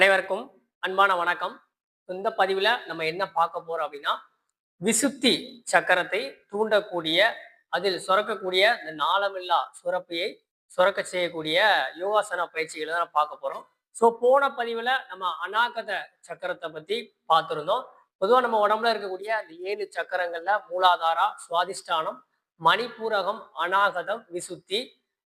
அனைவருக்கும் அன்பான வணக்கம். இந்த பதிவில் நம்ம என்ன பார்க்க போறோம் அப்படின்னா விசுத்தி சக்கரத்தை தூண்டக்கூடிய அதில் சுரக்கக்கூடிய இந்த நாளமில்லா சுரப்பியை சுரக்க செய்யக்கூடிய யோகாசன பயிற்சிகளை தான் பார்க்க போறோம். ஸோ போன பதிவில் நம்ம அநாகத சக்கரத்தை பத்தி பார்த்துருந்தோம். பொதுவாக நம்ம உடம்புல இருக்கக்கூடிய அந்த ஏழு சக்கரங்கள்ல மூலாதாரா சுவாதிஷ்டானம் மணிப்பூரகம் அநாகதம் விசுத்தி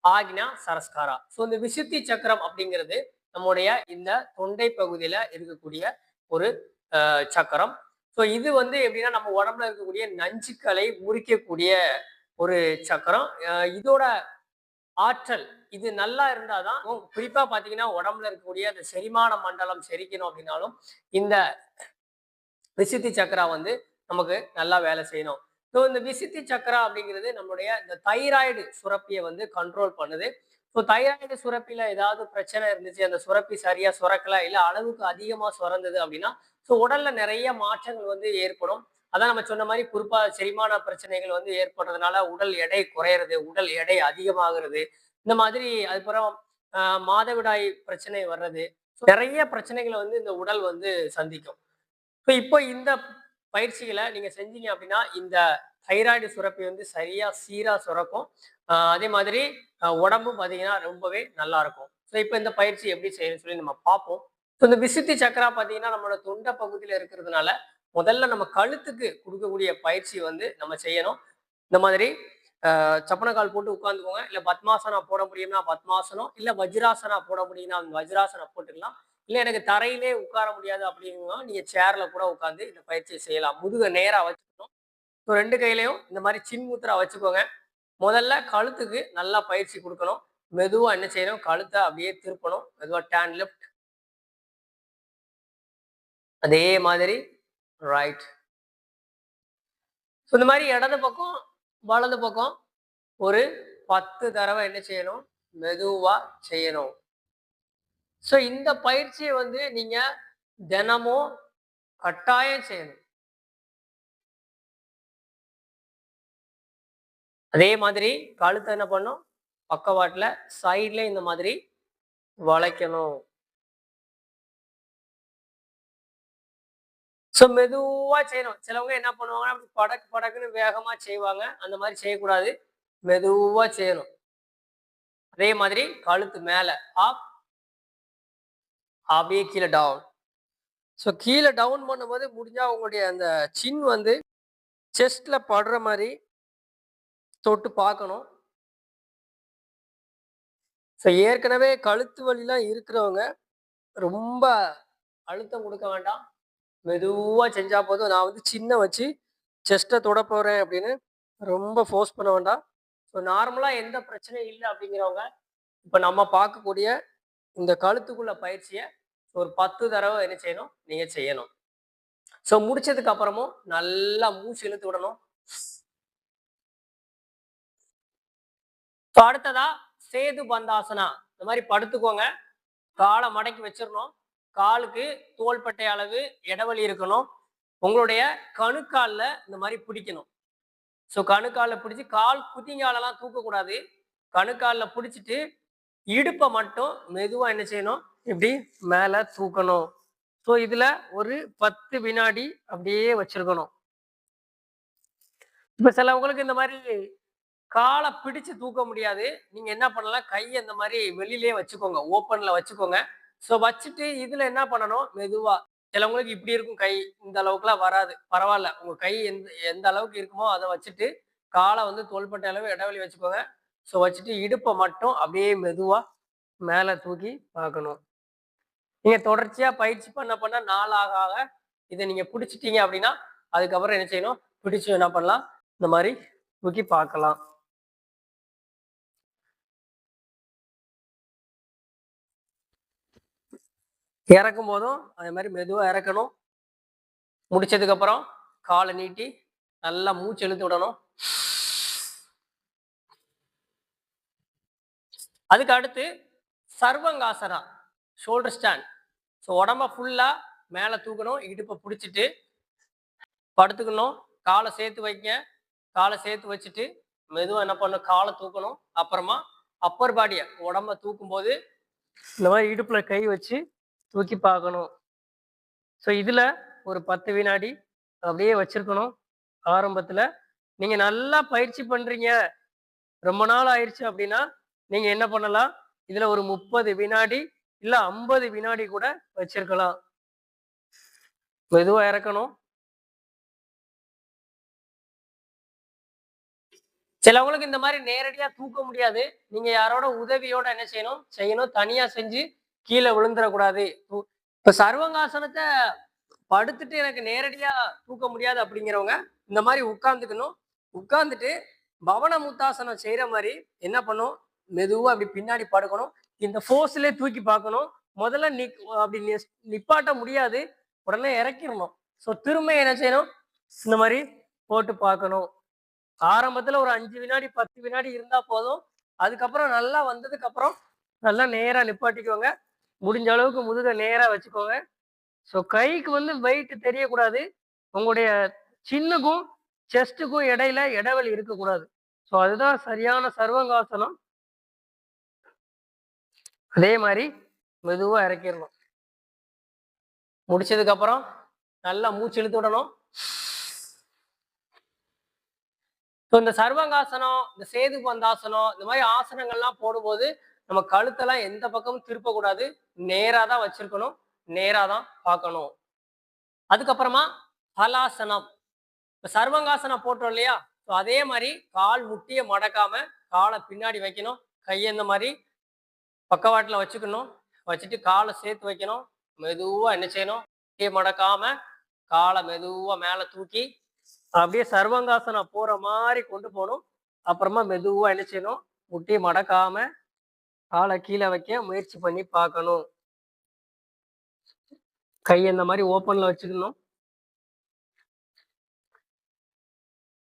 ஆகினா சரஸ்காரா. ஸோ இந்த விசுத்தி சக்கரம் அப்படிங்கிறது நம்முடைய இந்த தொண்டை பகுதியில இருக்கக்கூடிய ஒரு சக்கரம். ஸோ இது வந்து எப்படின்னா நம்ம உடம்புல இருக்கக்கூடிய நஞ்சுக்களை முறிக்கக்கூடிய ஒரு சக்கரம். இதோட ஆற்றல் இது நல்லா இருந்தாதான் தான் குறிப்பா பாத்தீங்கன்னா உடம்புல இருக்கக்கூடிய அந்த செரிமான மண்டலம் செரிக்கணும் அப்படின்னாலும் இந்த விசித்தி சக்கரா வந்து நமக்கு நல்லா வேலை செய்யணும். ஸோ இந்த விசித்தி சக்கரா அப்படிங்கிறது நம்மளுடைய இந்த தைராய்டு சுரப்பியை வந்து கண்ட்ரோல் பண்ணுது. ஸோ தைராய்டு சுரப்பில ஏதாவது பிரச்சனை இருந்துச்சு அந்த சுரப்பி சரியா சுரக்கல இல்லை அளவுக்கு அதிகமா சுரந்தது அப்படின்னா ஸோ உடல்ல நிறைய மாற்றங்கள் வந்து ஏற்படும். அதான் நம்ம சொன்ன மாதிரி குறிப்பா செரிமான பிரச்சனைகள் வந்து ஏற்படுறதுனால உடல் எடை குறையிறது உடல் எடை அதிகமாகிறது. இந்த மாதிரி அதுக்கப்புறம் ஆஹ், மாதவிடாய் பிரச்சனை வர்றது. நிறைய பிரச்சனைகளை வந்து இந்த உடல் வந்து சந்திக்கும். ஸோ இப்போ இந்த பயிற்சிகளை நீங்க செஞ்சீங்க அப்படின்னா இந்த தைராய்டு சுரப்பி வந்து சரியா சீரா சுரக்கும். அதே மாதிரி உடம்பும் பார்த்தீங்கன்னா ரொம்பவே நல்லா இருக்கும். ஸோ இப்போ இந்த பயிற்சி எப்படி செய்யணும்னு சொல்லி நம்ம பார்ப்போம் ஸோ இந்த விசுத்தி சக்கரா பார்த்தீங்கன்னா நம்மளோட தொண்டை பகுதியில் இருக்கிறதுனால முதல்ல நம்ம கழுத்துக்கு கொடுக்கக்கூடிய பயிற்சி வந்து நம்ம செய்யணும். இந்த மாதிரி ஆஹ் சப்பனக்கால் போட்டு உட்காந்துக்கோங்க இல்லை பத்மாசனா போட முடியும்னா பத்மாசனம் இல்லை வஜ்ராசனா போட முடியும்னா அந்த வஜ்ராசனா போட்டுக்கலாம். இல்லை எனக்கு தரையிலே உட்கார முடியாது அப்படின்னா நீங்க சேரில் கூட உட்காந்து இந்த பயிற்சியை செய்யலாம். முதுக நேராக வச்சுக்கணும். ஸோ ரெண்டு கையிலையும் இந்த மாதிரி சின்முத்திரா வச்சுக்கோங்க. முதல்ல கழுத்துக்கு நல்லா பயிற்சி கொடுக்கணும். மெதுவாக என்ன செய்யணும்? கழுத்தை அப்படியே திருப்பணும். மெதுவாக டேன் லெஃப்ட் அதே மாதிரி ரைட் ஸோ இந்த மாதிரி இடது பக்கம் வலது பக்கம் ஒரு பத்து தடவை என்ன செய்யணும்? மெதுவாக செய்யணும். ஸோ இந்த பயிற்சியை வந்து நீங்கள் தினமும் கட்டாயம் செய்யணும். அதே மாதிரி கழுத்தை என்ன பண்ணும்? பக்கவாட்டில் சைட்ல இந்த மாதிரி வளைக்கணும். ஸோ மெதுவா செய்யணும். சிலவங்க என்ன பண்ணுவாங்கன்னா அப்படி படக்கு படக்குன்னு வேகமா செய்வாங்க. அந்த மாதிரி செய்யக்கூடாது. மெதுவா செய்யணும். அதே மாதிரி கழுத்து மேல ஆப் அப்படியே கீழே டவுன் ஸோ கீழே டவுன் பண்ணும்போது முடிஞ்சா உங்களுடைய அந்த சின் வந்து செஸ்ட்ல படுற மாதிரி தொட்டு பார்க்கணும். ஸோ ஏற்கனவே கழுத்து வலிலாம் இருக்கிறவங்க ரொம்ப அழுத்தம் கொடுக்க வேண்டாம். மெதுவாக செஞ்சால் போதும். நான் வந்து சின்ன வச்சு செஸ்ட்டை தொட போகிறேன் அப்படின்னு ரொம்ப ஃபோர்ஸ் பண்ண வேண்டாம். ஸோ நார்மலாக எந்த பிரச்சனையும் இல்லை அப்படிங்கிறவங்க இப்போ நம்ம பார்க்கக்கூடிய இந்த கழுத்துக்குள்ள பயிற்சியை ஒரு பத்து தடவை என்ன செய்யணும்? நீங்கள் செய்யணும். ஸோ முடிச்சதுக்கு அப்புறமும் நல்லா மூச்சு இழுத்து விடணும். இப்போ அடுத்ததா சேது பந்தாசனா. இந்த மாதிரி படுத்துக்கோங்க. காலை மடக்கி வச்சிடணும் காலுக்கு தோள்பட்டை அளவு இடைவெளி இருக்கணும். உங்களுடைய கணுக்காலில் இந்த மாதிரி பிடிக்கணும். ஸோ கணுக்காலில் பிடிச்சி கால் குதிங்காலெல்லாம் தூக்கக்கூடாது. கணுக்காலில் பிடிச்சிட்டு இடுப்பை மட்டும் மெதுவாக என்ன செய்யணும்? இப்படி மேலே தூக்கணும். ஸோ இதில் ஒரு பத்து வினாடி அப்படியே வச்சிருக்கணும். இப்போ சிலவங்களுக்கு இந்த மாதிரி காலை பிடிச்சு தூக்க முடியாது. நீங்க என்ன பண்ணலாம்? கையை இந்த மாதிரி வெளியிலேயே வச்சுக்கோங்க. ஓப்பன்ல வச்சுக்கோங்க. ஸோ வச்சுட்டு இதுல என்ன பண்ணணும்? மெதுவா. சிலவங்களுக்கு இப்படி இருக்கும் கை. இந்த அளவுக்குலாம் வராது. பரவாயில்ல. உங்க கை எந்த எந்த அளவுக்கு இருக்குமோ அதை வச்சுட்டு காலை வந்து தோள்பட்ட அளவு இடைவெளி வச்சுக்கோங்க. ஸோ வச்சுட்டு இடுப்பை மட்டும் அப்படியே மெதுவா மேலே தூக்கி பார்க்கணும். நீங்க தொடர்ச்சியா பயிற்சி பண்ண பண்ண நாள் ஆக ஆக இதை நீங்க பிடிச்சிட்டீங்க அப்படின்னா அதுக்கப்புறம் என்ன செய்யணும்? பிடிச்சு என்ன பண்ணலாம்? இந்த மாதிரி தூக்கி பார்க்கலாம். இறக்கும் போதும் அதே மாதிரி மெதுவாக இறக்கணும். முடிச்சதுக்கு அப்புறம் காலை நீட்டி நல்லா மூச்சு இழுத்து விடணும். அதுக்கு அடுத்து சர்வங்காசனா ஷோல்டர் ஸ்டாண்ட் ஸோ உடம்ப ஃபுல்லாக மேலே தூக்கணும் இடுப்பை பிடிச்சிட்டு படுத்துக்கணும். காலை சேர்த்து வைங்க. காலை சேர்த்து வச்சுட்டு மெதுவாக என்ன பண்ணணும்? காலை தூக்கணும். அப்புறமா அப்பர் பாடியை உடம்ப தூக்கும் போது இந்த மாதிரி இடுப்புல கை வச்சு தூக்கி பார்க்கணும். ஸோ இதுல ஒரு பத்து வினாடி அப்படியே வச்சிருக்கணும். ஆரம்பத்துல நீங்க நல்லா பயிற்சி பண்றீங்க. ரொம்ப நாள் ஆயிடுச்சு அப்படின்னா நீங்க என்ன பண்ணலாம்? இதுல ஒரு முப்பது வினாடி இல்ல ஐம்பது வினாடி கூட வச்சிருக்கலாம். மெதுவாக இறக்கணும். சிலவங்களுக்கு இந்த மாதிரி நேரடியா தூக்க முடியாது. நீங்க யாரோட உதவியோட என்ன செய்யணும்? செய்யணும். தனியா செஞ்சு கீழே விழுந்துடக்கூடாது தூ- இப்ப சர்வங்காசனத்தை படுத்துட்டு எனக்கு நேரடியா தூக்க முடியாது அப்படிங்கிறவங்க இந்த மாதிரி உட்கார்ந்துக்கணும். உட்காந்துட்டு பவன முத்தாசனம் செய்யற மாதிரி என்ன பண்ணும்? மெதுவா அப்படி பின்னாடி படுக்கணும். இந்த ஃபோர்ஸ்லயே தூக்கி பார்க்கணும். முதல்ல நி அப்படி நிப்பாட்ட முடியாது. உடனே இறக்கிடணும். ஸோ திரும்ப என்ன செய்யணும்? இந்த மாதிரி போட்டு பார்க்கணும். ஆரம்பத்துல ஒரு அஞ்சு வினாடி பத்து வினாடி இருந்தா போதும். அதுக்கப்புறம் நல்லா வந்ததுக்கு அப்புறம் நல்லா நேரா நிப்பாட்டிக்கோங்க. முடிஞ்ச அளவுக்கு முதுக நேரா வச்சுக்கோங்க. ஸோ கைக்கு வந்து வெயிட் தெரியக்கூடாது. உங்களுடைய சின்னுக்கும் செஸ்ட்டுக்கும் இடையில இடைவெளி இருக்கக்கூடாது. ஸோ அதுதான் சரியான சர்வங்காசனம். அதே மாதிரி மெதுவா இறக்கிடணும். முடிச்சதுக்கு அப்புறம் நல்லா மூச்சு இழுத்து விடணும். ஸோ இந்த சர்வங்காசனம் இந்த சேது பந்தாசனம் இந்த மாதிரி ஆசனங்கள்லாம் போடும்போது நம்ம கழுத்தெல்லாம் எந்த பக்கமும் திருப்பக்கூடாது. நேராக தான் வச்சிருக்கணும். நேராக தான் பார்க்கணும். அதுக்கப்புறமா ஹலாசனம் இப்போ சர்வங்காசனம் போட்டோம் இல்லையா? ஸோ அதே மாதிரி கால் முட்டியை மடக்காம காலை பின்னாடி வைக்கணும். கையை இந்த மாதிரி பக்கவாட்டில் வச்சுக்கணும். வச்சுட்டு காலை சேர்த்து வைக்கணும். மெதுவாக என்ன செய்யணும்? முட்டியை மடக்காம காலை மெதுவாக மேலே தூக்கி அப்படியே சர்வங்காசனம் போகிற மாதிரி கொண்டு போகணும். அப்புறமா மெதுவாக என்ன செய்யணும்? முட்டியை மடக்காம காலை கீழே வைக்க முயற்சி பண்ணி பார்க்கணும். கை இந்த மாதிரி ஓப்பன்ல வச்சுக்கணும்.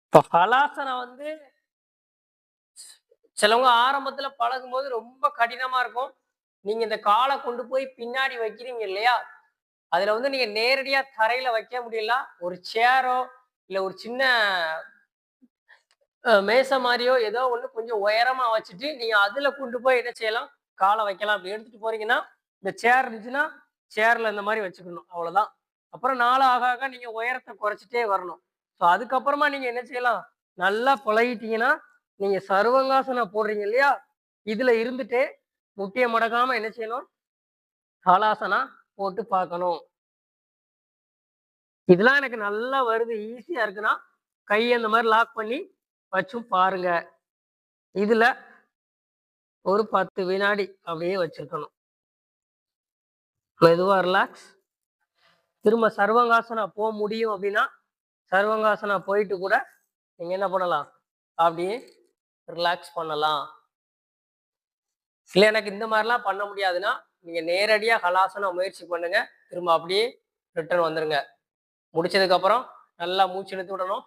இப்போ ஹலாசனம் வந்து சிலவங்க ஆரம்பத்துல பழகும் போது ரொம்ப கடினமா இருக்கும். நீங்க இந்த காலை கொண்டு போய் பின்னாடி வைக்கிறீங்க இல்லையா? அதுல வந்து நீங்க நேரடியா தரையில வைக்க முடியல ஒரு சேரோ இல்ல ஒரு சின்ன மேச மாதிரியோ ஏதோ ஒன்று கொஞ்சம் உயரமா வச்சுட்டு நீங்க அதுல கொண்டு போய் என்ன செய்யலாம்? காலை வைக்கலாம். அப்படி எடுத்துட்டு போறீங்கன்னா இந்த சேர் இருந்துச்சுன்னா சேர்ல இந்த மாதிரி வச்சுக்கணும். அவ்வளவுதான். அப்புறம் நாள் ஆக ஆக நீங்க உயரத்தை குறைச்சிட்டே வரணும். ஸோ அதுக்கப்புறமா நீங்க என்ன செய்யலாம்? நல்லா பழகிட்டீங்கன்னா நீங்க சர்வங்காசனம் போடுறீங்க இல்லையா? இதுல இருந்துட்டே முட்டியை மடக்காம என்ன செய்யணும்? ஹாலாசனா போட்டு பார்க்கணும். இதெல்லாம் எனக்கு நல்லா வருது. ஈஸியா இருக்குன்னா கையை இந்த மாதிரி லாக் பண்ணி வச்சும் பாருங்க. இதுல ஒரு பத்து வினாடி அப்படியே வச்சுருக்கணும். மெதுவா ரிலாக்ஸ் திரும்ப சர்வங்காசனா போக முடியும் அப்படின்னா சர்வங்காசனா போயிட்டு கூட நீங்க என்ன பண்ணலாம்? அப்படியே ரிலாக்ஸ் பண்ணலாம். இல்லை எனக்கு இந்த மாதிரிலாம் பண்ண முடியாதுன்னா நீங்க நேரடியாக ஹலாசனம் முயற்சி பண்ணுங்க. திரும்ப அப்படியே ரிட்டர்ன் வந்துருங்க. முடிச்சதுக்கப்புறம் நல்லா மூச்சு இழுத்து விடணும்.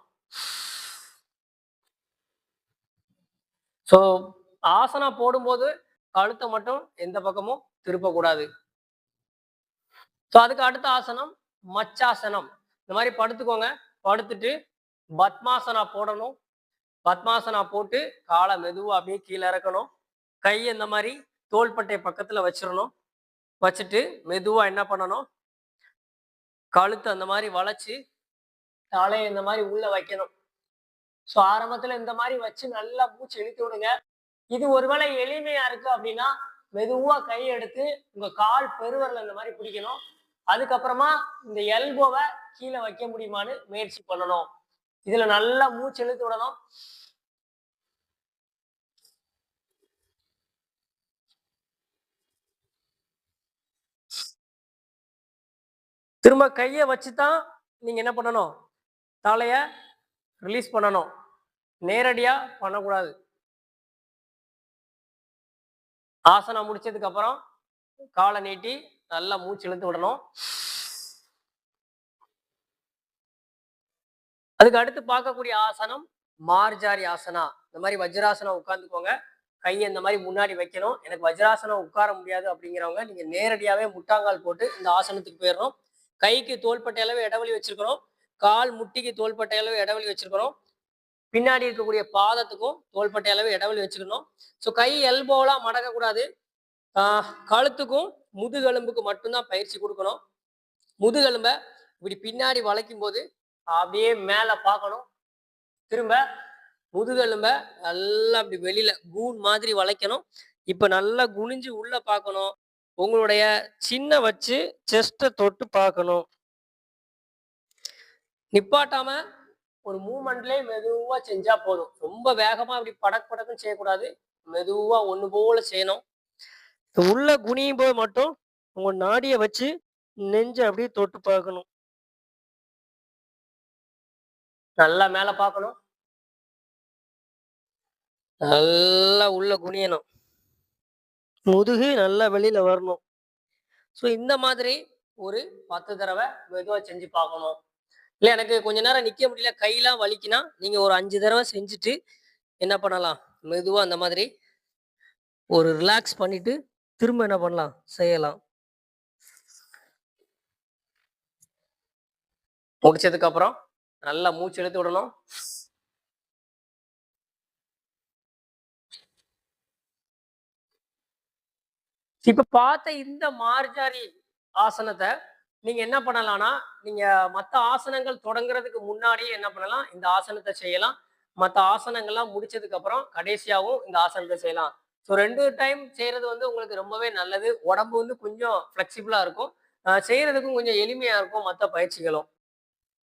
ஸோ ஆசனா போடும்போது கழுத்தை மட்டும் எந்த பக்கமும் திருப்பக்கூடாது. ஸோ அதுக்கு அடுத்த ஆசனம் மச்சாசனம். இந்த மாதிரி படுத்துக்கோங்க. படுத்துட்டு பத்மாசனா போடணும். பத்மாசனா போட்டு காலை மெதுவாக அப்படியே கீழே இறக்கணும். கை இந்த மாதிரி தோள்பட்டை பக்கத்தில் வச்சிடணும். வச்சுட்டு மெதுவாக என்ன பண்ணணும்? கழுத்தை அந்த மாதிரி வளைச்சி தலையை இந்த மாதிரி உள்ளே வைக்கணும். ஸோ ஆரம்பத்துல இந்த மாதிரி வச்சு நல்லா மூச்சு இழுத்து விடுங்க. இது ஒருவேளை எளிமையா இருக்கு அப்படின்னா மெதுவா கை எடுத்து உங்க கால் பெருவரில் இந்த மாதிரி பிடிக்கணும். அதுக்கப்புறமா இந்த எல்போவை கீழே வைக்க முடியுமான்னு முயற்சி பண்ணணும். இதுல நல்லா மூச்சு இழுத்து விடணும். திரும்ப கையை வச்சு தான் நீங்க என்ன பண்ணணும்? தலையை ரிலீஸ் பண்ணணும். நேரடியா பண்ணக்கூடாது. ஆசனம் முடிச்சதுக்கு அப்புறம் காலை நீட்டி நல்லா மூச்சு இழுத்து விடணும். அதுக்கு அடுத்து பார்க்கக்கூடிய ஆசனம் மார்ஜாரி ஆசனா. இந்த மாதிரி வஜ்ராசனம் உட்காந்துக்கோங்க கையை இந்த மாதிரி முன்னாடி வைக்கணும். எனக்கு வஜ்ராசனம் உட்கார முடியாது அப்படிங்கிறவங்க நீங்க நேரடியாவே முட்டாங்கால் போட்டு இந்த ஆசனத்துக்கு போயிடணும். கைக்கு தோள்பட்டை அளவு இடைவெளி வச்சிருக்கிறோம் கால் முட்டிக்கு தோள்பட்டை அளவு இடைவெளி வச்சிருக்கிறோம் பின்னாடி இருக்கக்கூடிய பாதத்துக்கும் தோள்பட்டை அளவு இடைவெளி வச்சுக்கணும் ஸோ கை எல்போலாம் மடக்கக்கூடாது. கழுத்துக்கும் முதுகெலும்புக்கு மட்டும்தான் பயிற்சி கொடுக்கணும். முதுகெலும்பை இப்படி பின்னாடி வளைக்கும் போது அப்படியே மேலே பார்க்கணும். திரும்ப முதுகெலும்பை நல்லா அப்படி வெளியில கூன் மாதிரி வளைக்கணும். இப்போ நல்லா குனிஞ்சு உள்ள பார்க்கணும். உங்களுடைய சின்ன வச்சு செஸ்ட்டை தொட்டு பார்க்கணும். நிப்பாட்டாம ஒரு மூமெண்ட்லயே மெதுவா செஞ்சா போதும். ரொம்ப வேகமா அப்படி படக் படக்குன்னு செய்யக்கூடாது. மெதுவா ஒண்ணு போல செய்யணும். உள்ள குனியும் போது மட்டும் உங்க நாடிய வச்சு நெஞ்ச அப்படியே தொட்டு பார்க்கணும். நல்லா மேல பார்க்கணும். நல்லா உள்ள குனியணும். முதுகு நல்லா வெளியில வரணும். ஸோ இந்த மாதிரி ஒரு பத்து தடவை மெதுவாக செஞ்சு பார்க்கணும். இல்லை எனக்கு கொஞ்ச நேரம் நிக்க முடியல. கையெல்லாம் வலிக்குனா நீங்க ஒரு அஞ்சு தடவை செஞ்சுட்டு என்ன பண்ணலாம்? மெதுவாக அந்த மாதிரி ஒரு ரிலாக்ஸ் பண்ணிட்டு திரும்ப என்ன பண்ணலாம்? செய்யலாம். முடிச்சதுக்கு அப்புறம் நல்லா மூச்சு எடுத்து விடணும். இப்ப பார்த்த இந்த மார்ஜாரி ஆசனத்தை நீங்க என்ன பண்ணலாம்னா நீங்க மற்ற ஆசனங்கள் தொடங்குறதுக்கு முன்னாடியே என்ன பண்ணலாம்? இந்த ஆசனத்தை செய்யலாம். மற்ற ஆசனங்கள்லாம் முடிச்சதுக்கு அப்புறம் கடைசியாகவும் இந்த ஆசனத்தை செய்யலாம். ஸோ ரெண்டு டைம் செய்யறது வந்து உங்களுக்கு ரொம்பவே நல்லது. உடம்பு வந்து கொஞ்சம் ஃப்ளெக்சிபிளா இருக்கும். செய்யறதுக்கும் கொஞ்சம் எளிமையா இருக்கும் மற்ற பயிற்சிகளும்.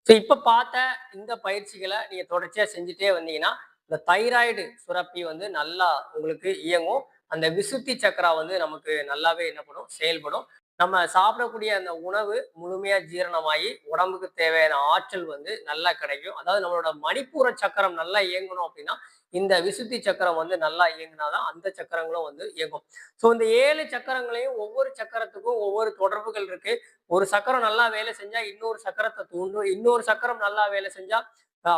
ஸோ இப்போ பார்த்த இந்த பயிற்சிகளை நீங்க தொடர்ச்சியா செஞ்சுட்டே வந்தீங்கன்னா இந்த தைராய்டு சுரப்பி வந்து நல்லா உங்களுக்கு இயங்கும். அந்த விசுத்தி சக்கரா வந்து நமக்கு நல்லாவே என்ன பண்ணும்? செயல்படும். நம்ம சாப்பிடக்கூடிய அந்த உணவு முழுமையா ஜீரணமாகி உடம்புக்கு தேவையான ஆற்றல் வந்து நல்லா கிடைக்கும். அதாவது நம்மளோட மணிப்பூர சக்கரம் நல்லா இயங்கணும் அப்படின்னா இந்த விசுத்தி சக்கரம் வந்து நல்லா இயங்கினாதான் அந்த சக்கரங்களும் வந்து இயங்கும். ஸோ இந்த ஏழு சக்கரங்களையும் ஒவ்வொரு சக்கரத்துக்கும் ஒவ்வொரு தொடர்புகள் இருக்கு. ஒரு சக்கரம் நல்லா வேலை செஞ்சா இன்னொரு சக்கரத்தை தூண்டும். இன்னொரு சக்கரம் நல்லா வேலை செஞ்சா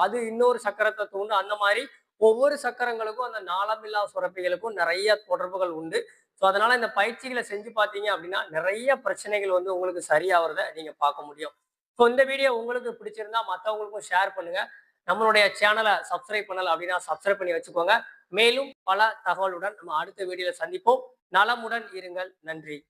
அது இன்னொரு சக்கரத்தை தூண்டும். அந்த மாதிரி ஒவ்வொரு சக்கரங்களுக்கும் அந்த நாளமில்லா சுரப்பிகளுக்கும் நிறைய தொடர்புகள் உண்டு. ஸோ அதனால இந்த பயிற்சிகளை செஞ்சு பார்த்தீங்க அப்படின்னா நிறைய பிரச்சனைகள் வந்து உங்களுக்கு சரியாகிறத நீங்க பார்க்க முடியும். ஸோ இந்த வீடியோ உங்களுக்கு பிடிச்சிருந்தா மற்றவங்களுக்கும் ஷேர் பண்ணுங்க. நம்மளுடைய சேனலை சப்ஸ்கிரைப் பண்ணல அப்படின்னா சப்ஸ்கிரைப் பண்ணி வச்சுக்கோங்க. மேலும் பல தகவலுடன் நம்ம அடுத்த வீடியோல சந்திப்போம். நலமுடன் இருங்கள். நன்றி.